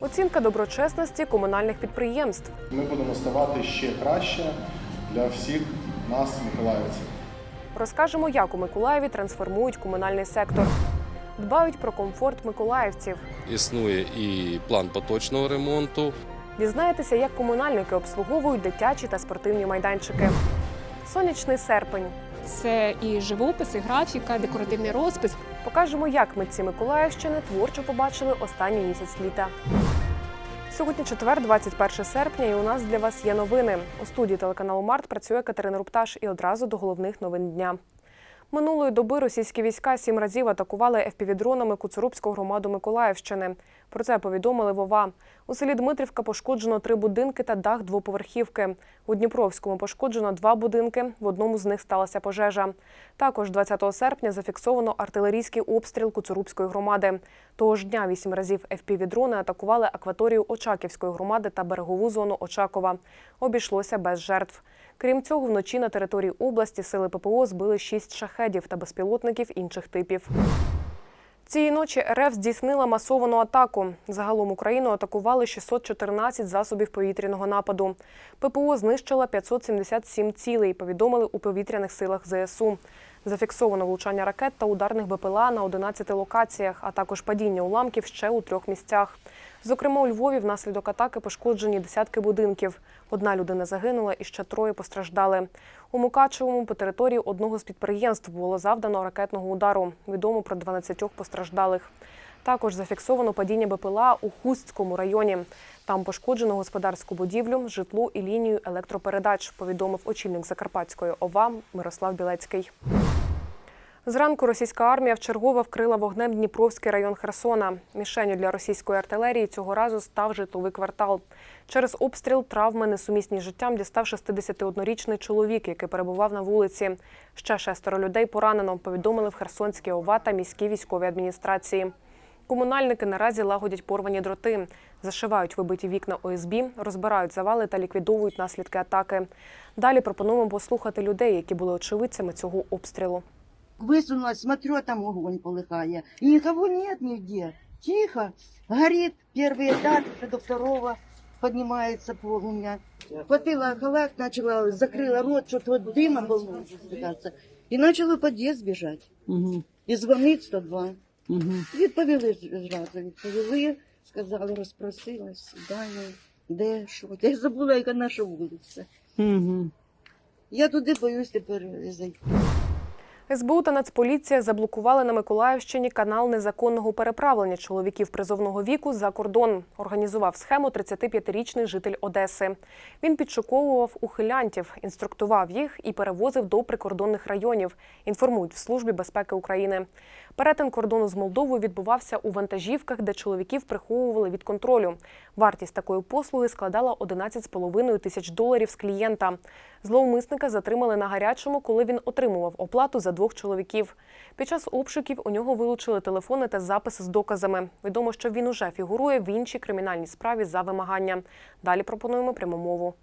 Оцінка доброчесності комунальних підприємств. Ми будемо ставати ще краще для всіх нас, миколаївців. Розкажемо, як у Миколаєві трансформують комунальний сектор. Дбають про комфорт миколаївців. Існує і план поточного ремонту. Дізнаєтеся, як комунальники обслуговують дитячі та спортивні майданчики. Сонячний серпень. Це і живопис, і графіка, декоративний розпис. Покажемо, як митці Миколаївщини творчо побачили останній місяць літа. Сьогодні четвер, 21 серпня, і у нас для вас є новини. У студії телеканалу Март працює Катерина Рупташ і одразу до головних новин дня. Минулої доби російські війська сім разів атакували ФПВ-дронами Куцурубську громаду Миколаївщини. Про це повідомили Вова. У селі Дмитрівка пошкоджено три будинки та дах двоповерхівки. У Дніпровському пошкоджено два будинки. В одному з них сталася пожежа. Також 20 серпня зафіксовано артилерійський обстріл Куцурубської громади. Того ж дня вісім разів ФПВ-дрони атакували акваторію Очаківської громади та берегову зону Очакова. Обійшлося без жертв. Крім цього, вночі на території області сили ППО збили шість шахедів та безпілотників інших типів. Цієї ночі РФ здійснила масовану атаку. Загалом Україну атакували 614 засобів повітряного нападу. ППО знищила 577 цілей, повідомили у повітряних силах ЗСУ. Зафіксовано влучання ракет та ударних БПЛА на 11 локаціях, а також падіння уламків ще у трьох місцях. Зокрема, у Львові внаслідок атаки пошкоджені десятки будинків. Одна людина загинула і ще троє постраждали. У Мукачевому по території одного з підприємств було завдано ракетного удару. Відомо про 12 постраждалих. Також зафіксовано падіння БПЛА у Хустському районі. Там пошкоджено господарську будівлю, житло і лінію електропередач, повідомив очільник Закарпатської ОВА Мирослав Білецький. Зранку російська армія вчергове вкрила вогнем Дніпровський район Херсона. Мішенню для російської артилерії цього разу став житловий квартал. Через обстріл травми несумісні з життям дістав 61-річний чоловік, який перебував на вулиці. Ще шестеро людей поранено, повідомили в Херсонській ОВА та міській військовій адміністрації. Комунальники наразі лагодять порвані дроти, зашивають вибиті вікна ОСБ, розбирають завали та ліквідовують наслідки атаки. Далі пропонуємо послухати людей, які були очевидцями цього обстрілу. Высунулась, смотрю, а там огонь полыхая. И никого нет нигде. Тихо. Горит первый этаж, уже до второго поднимается полумя. Хватила халат, начала, закрыла рот, что-то вот дыма было спускаться. И начала в подъезд бежать. Угу. І дзвонить 102. Угу. Відповіли зразу, відповіли, сказали, розпросилась, сідання, де, що. Я забула, яка наша вулиця. Угу. Я туди боюсь тепер зайти. СБУ та Нацполіція заблокували на Миколаївщині канал незаконного переправлення чоловіків призовного віку за кордон. Організував схему 35-річний житель Одеси. Він підшуковував ухилянтів, інструктував їх і перевозив до прикордонних районів. Інформують в службі безпеки України. Перетин кордону з Молдовою відбувався у вантажівках, де чоловіків приховували від контролю. Вартість такої послуги складала 11,5 тисяч доларів з клієнта. Зловмисника затримали на гарячому, коли він отримував оплату за двох чоловіків. Під час обшуків у нього вилучили телефони та записи з доказами. Відомо, що він уже фігурує в іншій кримінальній справі за вимагання. Далі пропонуємо пряму мову.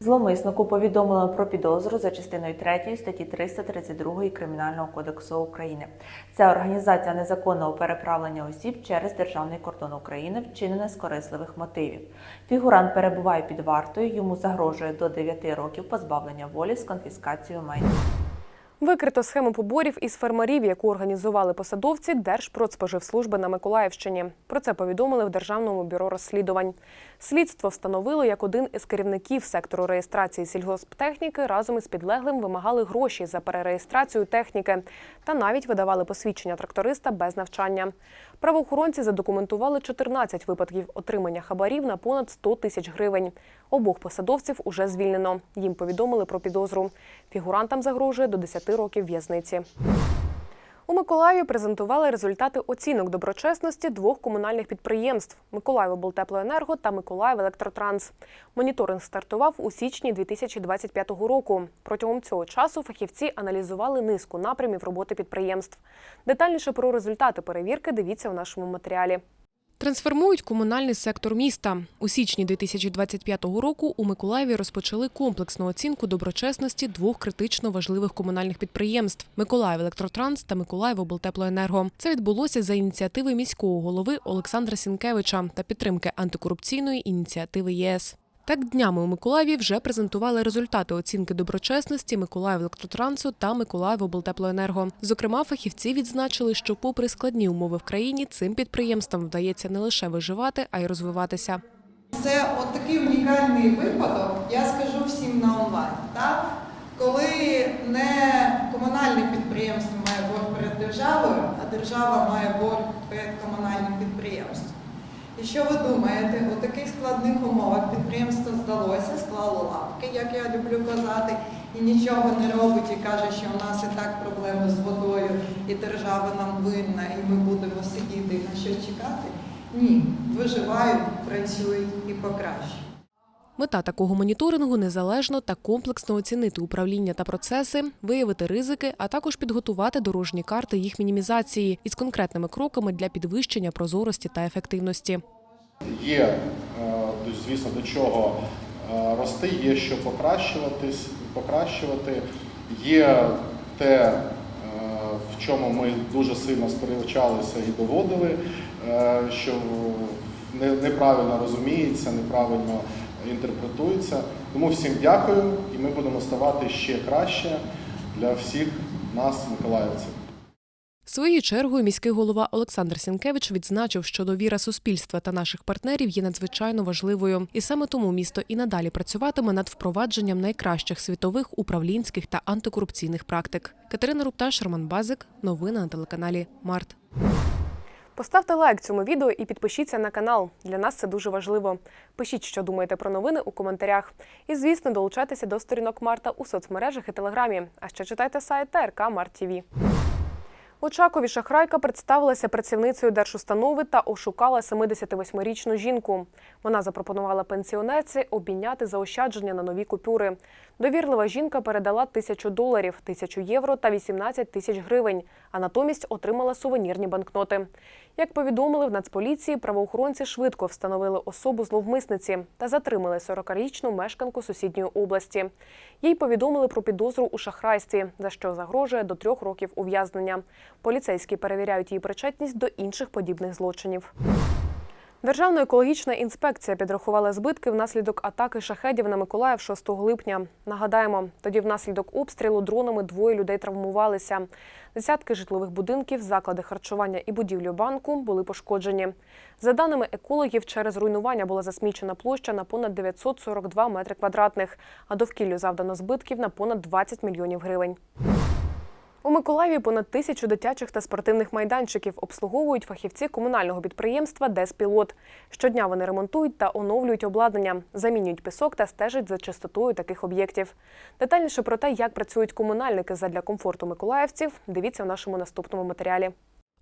Зловмиснику повідомили про підозру за частиною 3 статті 332 Кримінального кодексу України. Це організація незаконного переправлення осіб через державний кордон України, вчинена з корисливих мотивів. Фігурант перебуває під вартою, йому загрожує до 9 років позбавлення волі з конфіскацією майна. Викрито схему поборів із фермерів, яку організували посадовці Держпродспоживслужби на Миколаївщині. Про це повідомили в Державному бюро розслідувань. Слідство встановило, як один із керівників сектору реєстрації сільгосптехніки разом із підлеглим вимагали гроші за перереєстрацію техніки та навіть видавали посвідчення тракториста без навчання. Правоохоронці задокументували 14 випадків отримання хабарів на понад 100 тисяч гривень. Обох посадовців уже звільнено. Їм повідомили про підозру. Фігурантам загрожує до 10 років в'язниці. У Миколаєві презентували результати оцінок доброчесності двох комунальних підприємств Миколаївоблтеплоенерго та Миколаївелектротранс. Моніторинг стартував у січні 2025 року. Протягом цього часу фахівці аналізували низку напрямів роботи підприємств. Детальніше про результати перевірки дивіться у нашому матеріалі. Трансформують комунальний сектор міста. У січні 2025 року у Миколаєві розпочали комплексну оцінку доброчесності двох критично важливих комунальних підприємств Миколаїв Електротранс та Миколаївоблтеплоенерго. Це відбулося за ініціативи міського голови Олександра Сінкевича та підтримки антикорупційної ініціативи ЄС. Так днями у Миколаєві вже презентували результати оцінки доброчесності Миколаїв Електротрансу та Миколаїв облтеплоенерго. Зокрема, фахівці відзначили, що попри складні умови в країні, цим підприємствам вдається не лише виживати, а й розвиватися. Це от такий унікальний випадок, я скажу всім на онлайн, так? коли не комунальне підприємство має борг перед державою, а держава має борг перед комунальним підприємством. І що ви думаєте, у таких складних умовах підприємство здалося, склало лапки, як я люблю казати, і нічого не робить, і каже, що у нас і так проблеми з водою, і держава нам винна, і ми будемо сидіти і на щось чекати. Ні, виживають, працюють і покращують. Мета такого моніторингу незалежно та комплексно оцінити управління та процеси, виявити ризики, а також підготувати дорожні карти їх мінімізації із конкретними кроками для підвищення прозорості та ефективності. Є, е, звісно, до чого е, рости, є що покращуватись, покращувати. Є те, е, в чому ми дуже сильно сперечалися і доводили, що не- неправильно розуміється, неправильно інтерпретується. Тому всім дякую, і ми будемо ставати ще краще для всіх нас, миколаївців. Своєю чергою міський голова Олександр Сінкевич відзначив, що довіра суспільства та наших партнерів є надзвичайно важливою, і саме тому місто і надалі працюватиме над впровадженням найкращих світових управлінських та антикорупційних практик. Катерина Рупташ, Роман Базик. Новини на телеканалі Март. Поставте лайк цьому відео і підпишіться на канал. Для нас це дуже важливо. Пишіть, що думаєте про новини у коментарях. І, звісно, долучайтеся до сторінок Марта у соцмережах і телеграмі. А ще читайте сайт ТРК Март ТІВІ. У Чакові шахрайка представилася працівницею держустанови та ошукала 78-річну жінку. Вона запропонувала пенсіонерці обміняти заощадження на нові купюри. Довірлива жінка передала тисячу доларів, тисячу євро та 18 тисяч гривень, а натомість отримала сувенірні банкноти. Як повідомили в Нацполіції, правоохоронці швидко встановили особу зловмисниці та затримали 40-річну мешканку сусідньої області. Їй повідомили про підозру у шахрайстві, за що загрожує до трьох років ув'язнення. Поліцейські перевіряють її причетність до інших подібних злочинів. Державна екологічна інспекція підрахувала збитки внаслідок атаки шахедів на Миколаїв 6 липня. Нагадаємо, тоді внаслідок обстрілу дронами двоє людей травмувалися. Десятки житлових будинків, заклади харчування і будівлю банку були пошкоджені. За даними екологів, через руйнування була засмічена площа на понад 942 метри квадратних, а довкіллю завдано збитків на понад 20 мільйонів гривень. У Миколаєві понад тисячу дитячих та спортивних майданчиків обслуговують фахівці комунального підприємства Деспілот. Щодня вони ремонтують та оновлюють обладнання, замінюють пісок та стежать за чистотою таких об'єктів. Детальніше про те, як працюють комунальники задля комфорту миколаївців, дивіться в нашому наступному матеріалі.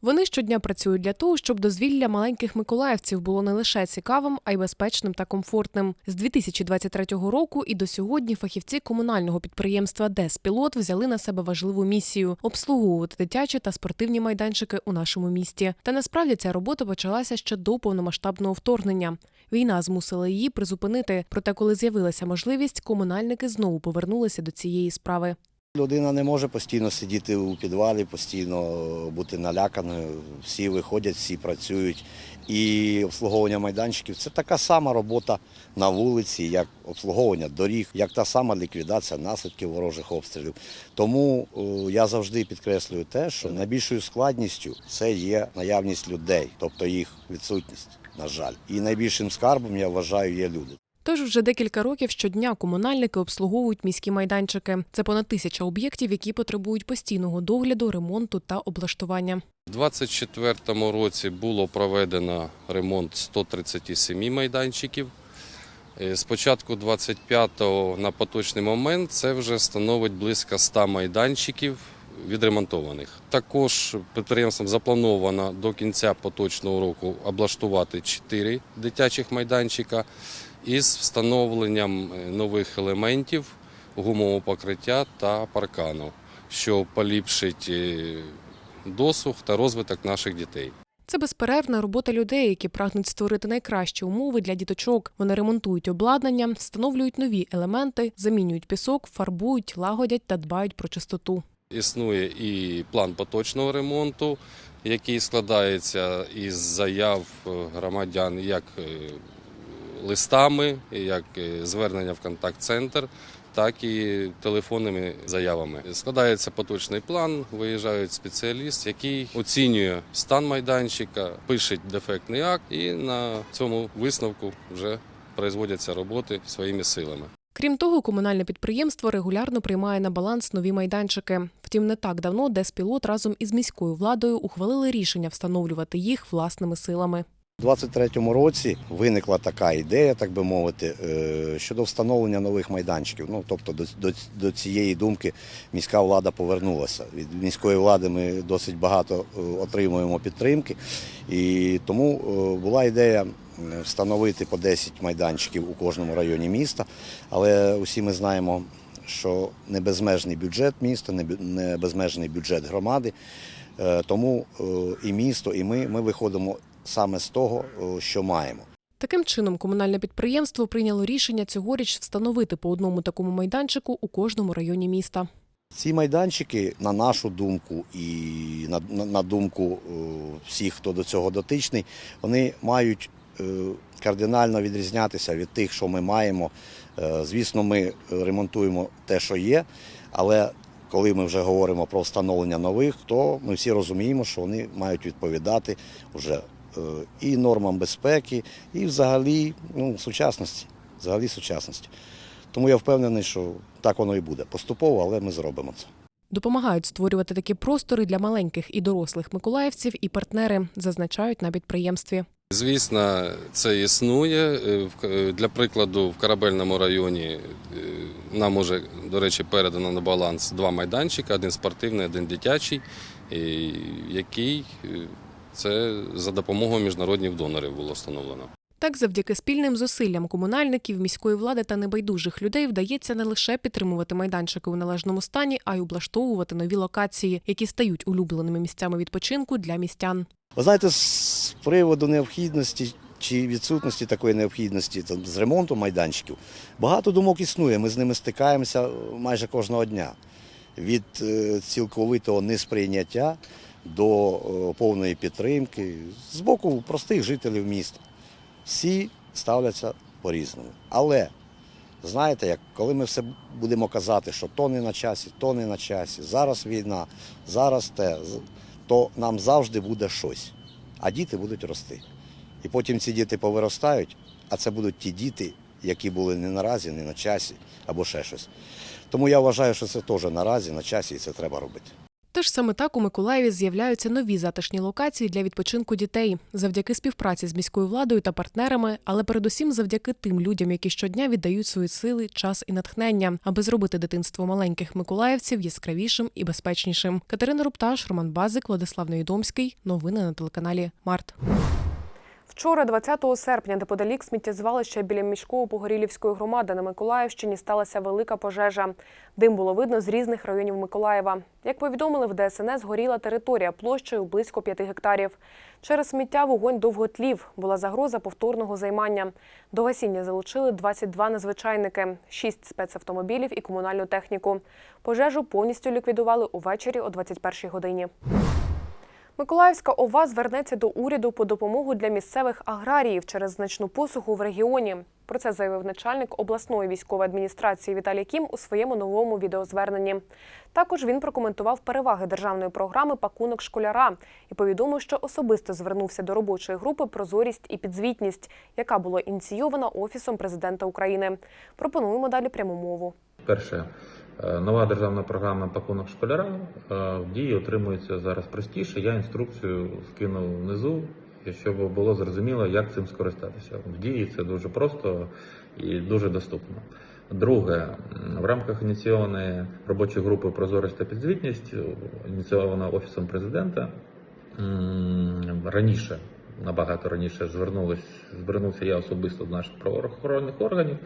Вони щодня працюють для того, щоб дозвілля маленьких миколаївців було не лише цікавим, а й безпечним та комфортним. З 2023 року і до сьогодні фахівці комунального підприємства Деспілот взяли на себе важливу місію обслуговувати дитячі та спортивні майданчики у нашому місті. Та насправді ця робота почалася ще до повномасштабного вторгнення. Війна змусила її призупинити. Проте, коли з'явилася можливість, комунальники знову повернулися до цієї справи. Людина не може постійно сидіти у підвалі, постійно бути наляканою. Всі виходять, всі працюють. І обслуговування майданчиків це така сама робота на вулиці, як обслуговування доріг, як та сама ліквідація наслідків ворожих обстрілів. Тому е, я завжди підкреслюю те, що найбільшою складністю це є наявність людей, тобто їх відсутність, на жаль. І найбільшим скарбом я вважаю є люди. Тож вже декілька років щодня комунальники обслуговують міські майданчики. Це понад тисяча об'єктів, які потребують постійного догляду, ремонту та облаштування. У 2024 році було проведено ремонт 137 майданчиків. Е, З початку 25-го на поточний момент це вже становить близько 100 майданчиків відремонтованих. Також підприємством заплановано до кінця поточного року облаштувати 4 дитячих майданчика із встановленням е, нових елементів гумового покриття та паркану, що поліпшить е, досуг та розвиток наших дітей. Це безперервна робота людей, які прагнуть створити найкращі умови для діточок. Вони ремонтують обладнання, встановлюють нові елементи, замінюють пісок, фарбують, лагодять та дбають про чистоту. Існує і план поточного ремонту, який складається із заяв е, громадян як листами, як звернення в контакт-центр, так і телефонними заявами. Складається поточний план, виїжджають спеціаліст, який оцінює стан майданчика, пише дефектний акт, і на цьому висновку вже производяться роботи своїми силами. Крім того, комунальне підприємство регулярно приймає на баланс нові майданчики. Втім, не так давно Деспілот разом із міською владою ухвалили рішення встановлювати їх власними силами. У 23-му році виникла така ідея, так би мовити, е, щодо встановлення нових майданчиків. Ну тобто до, до, до цієї думки міська влада повернулася. Від міської влади ми досить багато е, отримуємо підтримки, і тому е, була ідея встановити по 10 майданчиків у кожному районі міста. Але усі ми знаємо, що не безмежний бюджет міста, не безмежний бюджет громади. Тому і місто, і ми, ми виходимо саме з того, е, що маємо. Таким чином, комунальне підприємство прийняло рішення цьогоріч встановити по одному такому майданчику у кожному районі міста. Ці майданчики, на нашу думку, і на, на, на думку е, всіх, хто до цього дотичний, вони мають е, кардинально відрізнятися від тих, що ми маємо. Звісно, ми ремонтуємо те, що є, але коли ми вже говоримо про встановлення нових, то ми всі розуміємо, що вони мають відповідати вже і нормам безпеки, і взагалі ну, сучасності. Взагалі сучасності. Тому я впевнений, що так воно і буде. Поступово, але ми зробимо це. Допомагають створювати такі простори для маленьких і дорослих миколаївців і партнери, зазначають на підприємстві. Звісно, це існує. Е, в- е, Для прикладу, в корабельному районі е, нам уже, до речі, передано на баланс два майданчики: один спортивний, один дитячий, який е, це за допомогою міжнародних донорів було встановлено. Так, завдяки спільним зусиллям комунальників, міської влади та небайдужих людей вдається не лише підтримувати майданчики у належному стані, а й облаштовувати нові локації, які стають улюбленими місцями відпочинку для містян. Ви знаєте, з приводу необхідності чи відсутності такої необхідності там, з ремонту майданчиків, багато думок існує. Ми з ними стикаємося майже кожного дня. Від е, цілковитого несприйняття до е, повної підтримки з боку простих жителів міста. Всі ставляться по-різному. Але знаєте, як коли ми все будемо казати, що то не на часі, то не на часі, зараз війна, зараз те, то нам завжди буде щось. А діти будуть рости. І потім ці діти повиростають, а це будуть ті діти, які були не наразі, не на часі або ще щось. Тому я вважаю, що це теж наразі, на часі, і це треба робити. Теж саме так у Миколаєві з'являються нові затишні локації для відпочинку дітей завдяки співпраці з міською владою та партнерами, але передусім завдяки тим людям, які щодня віддають свої сили, час і натхнення, аби зробити дитинство маленьких миколаївців яскравішим і безпечнішим. Катерина Рупташ, Роман Базик, Владислав Невідомський. Новини на телеканалі Март. Вчора, 20 серпня, неподалік сміттєзвалища біля міського Погорілівської громади на Миколаївщині сталася велика пожежа. Дим було видно з різних районів Миколаєва. Як повідомили в ДСНС, горіла територія площею близько 5 гектарів. Через сміття вогонь довго тлів. Була загроза повторного займання. До гасіння залучили 22 надзвичайники, 6 спецавтомобілів і комунальну техніку. Пожежу повністю ліквідували увечері о 21 годині. Миколаївська ОВА звернеться до уряду по допомогу для місцевих аграріїв через значну посуху в регіоні. Про це заявив начальник обласної військової адміністрації Віталій Кім у своєму новому відеозверненні. Також він прокоментував переваги державної програми Пакунок школяра і повідомив, що особисто звернувся до робочої групи Прозорість і підзвітність, яка була ініційована Офісом президента України. Пропонуємо далі пряму мову. Перше, нова державна програма пакунок школяра е, в дії отримується зараз простіше. Я інструкцію скинув внизу, щоб було зрозуміло, як цим скористатися. В дії це дуже просто і дуже доступно. Друге, в рамках ініційованої робочої групи Прозорість та підзвітність, е, ініційована офісом президента раніше. Набагато раніше звернувся я особисто до наших правоохоронних органів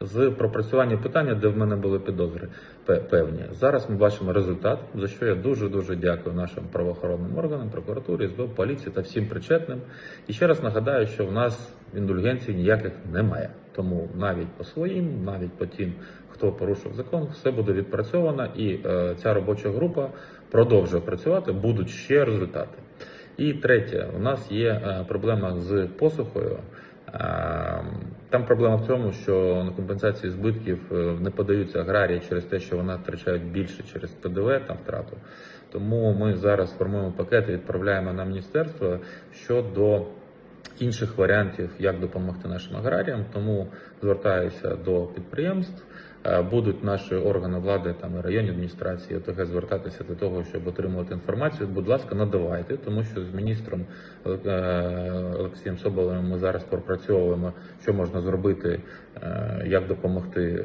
з пропрацювання питання, де в мене були підозри певні. Зараз ми бачимо результат, за що я дуже дуже дякую нашим правоохоронним органам, прокуратурі, СБУ, поліції та всім причетним. І ще раз нагадаю, що в нас індульгенцій ніяких немає. Тому навіть по своїм, навіть по тим, хто порушив закон, все буде відпрацьовано, і е, ця робоча група продовжує працювати. Будуть ще результати. І третє, у нас є е, проблема з посухою. Е, Там проблема в тому, що на компенсації збитків е, не подаються аграрії через те, що вони втрачають більше через ПДВ там втрату. Тому ми зараз формуємо пакет і відправляємо на міністерство щодо інших варіантів, як допомогти нашим аграріям. Тому звертаюся до підприємств. Е, Будуть наші органи влади, там і районні адміністрації, ОТГ звертатися до того, щоб отримувати інформацію. Будь ласка, надавайте, тому що з міністром е, Олексієм Соболем ми зараз пропрацьовуємо, що можна зробити, е, як допомогти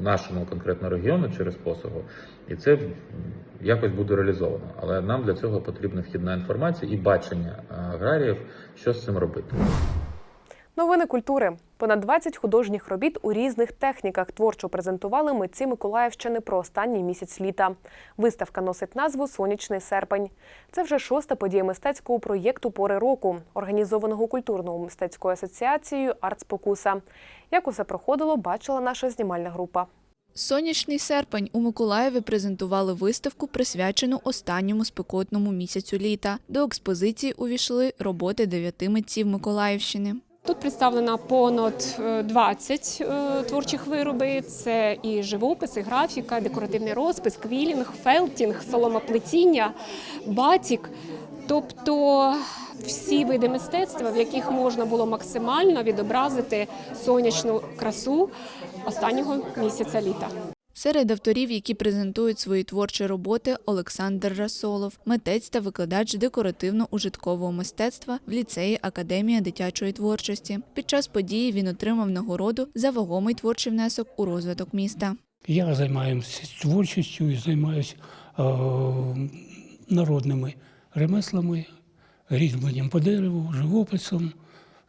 нашому конкретно регіону через посугу, і це якось буде реалізовано. Але нам для цього потрібна вхідна інформація і бачення аграріїв, що з цим робити. Новини культури. Понад 20 художніх робіт у різних техніках творчо презентували митці Миколаївщини про останній місяць літа. Виставка носить назву Сонячний серпень. Це вже шоста подія мистецького проєкту Пори року, організованого культурною мистецькою асоціацією Артспокуса. Як усе проходило, бачила наша знімальна група. Сонячний серпень у Миколаєві презентували виставку, присвячену останньому спекотному місяцю літа. До експозиції увійшли роботи дев'яти митців Миколаївщини. Тут представлено понад е, 20 е, творчих виробів. Це і живопис, і графіка, декоративний розпис, квілінг, фелтінг, соломоплетіння, батік. Тобто всі види мистецтва, в яких можна було максимально відобразити сонячну красу останнього місяця літа. Серед авторів, які презентують свої творчі роботи, Олександр Расолов, митець та викладач декоративно-ужиткового мистецтва в ліцеї Академія дитячої творчості. Під час події він отримав нагороду за вагомий творчий внесок у розвиток міста. Я займаюся творчістю і займаюся е, народними ремеслами, різьбленням по дереву, живописом.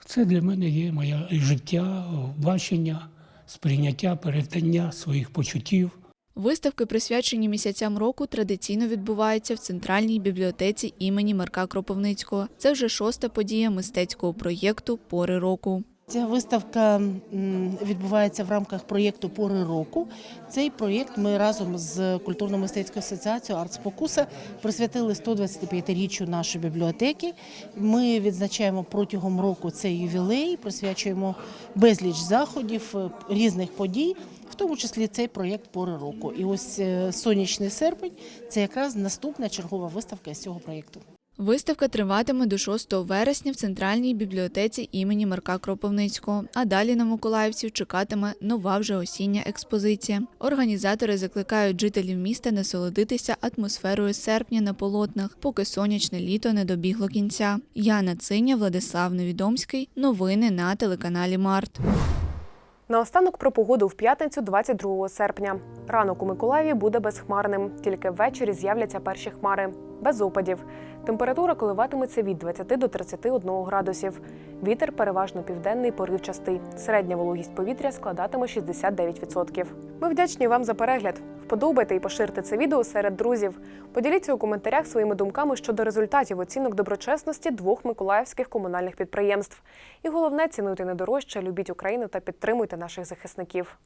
Це для мене є моє життя, бачення, сприйняття, передання своїх почуттів. Виставки, присвячені місяцям року, традиційно відбуваються в центральній бібліотеці імені Марка Кропивницького. Це вже шоста подія мистецького проєкту Пори року. Ця виставка відбувається в рамках проєкту Пори року. Цей проєкт ми разом з культурно-мистецькою асоціацією Артспокуса присвятили 125-річчю нашої бібліотеки. Ми відзначаємо протягом року цей ювілей, присвячуємо безліч заходів, е, різних подій, в тому числі цей проєкт Пори року. І ось е, сонячний серпень це якраз наступна чергова виставка з цього проєкту. Виставка триватиме до 6 вересня в центральній бібліотеці імені Марка Кропивницького. А далі на миколаївців чекатиме нова вже осіння експозиція. Організатори закликають жителів міста насолодитися атмосферою серпня на полотнах, поки сонячне літо не добігло кінця. Яна Циня, Владислав Невідомський. Новини на телеканалі Март. Наостанок про погоду в п'ятницю, 22 серпня. Ранок у Миколаєві буде безхмарним, тільки ввечері з'являться перші хмари. Без опадів. Температура коливатиметься від 20 до 31 градусів. Вітер переважно південний поривчастий. Середня вологість повітря складатиме 69%. Ми вдячні вам за перегляд. Вподобайте і поширте це відео серед друзів. Поділіться у коментарях своїми думками щодо результатів оцінок доброчесності двох миколаївських комунальних підприємств. І головне цінуйте не дорожче, любіть Україну та підтримуйте наших захисників.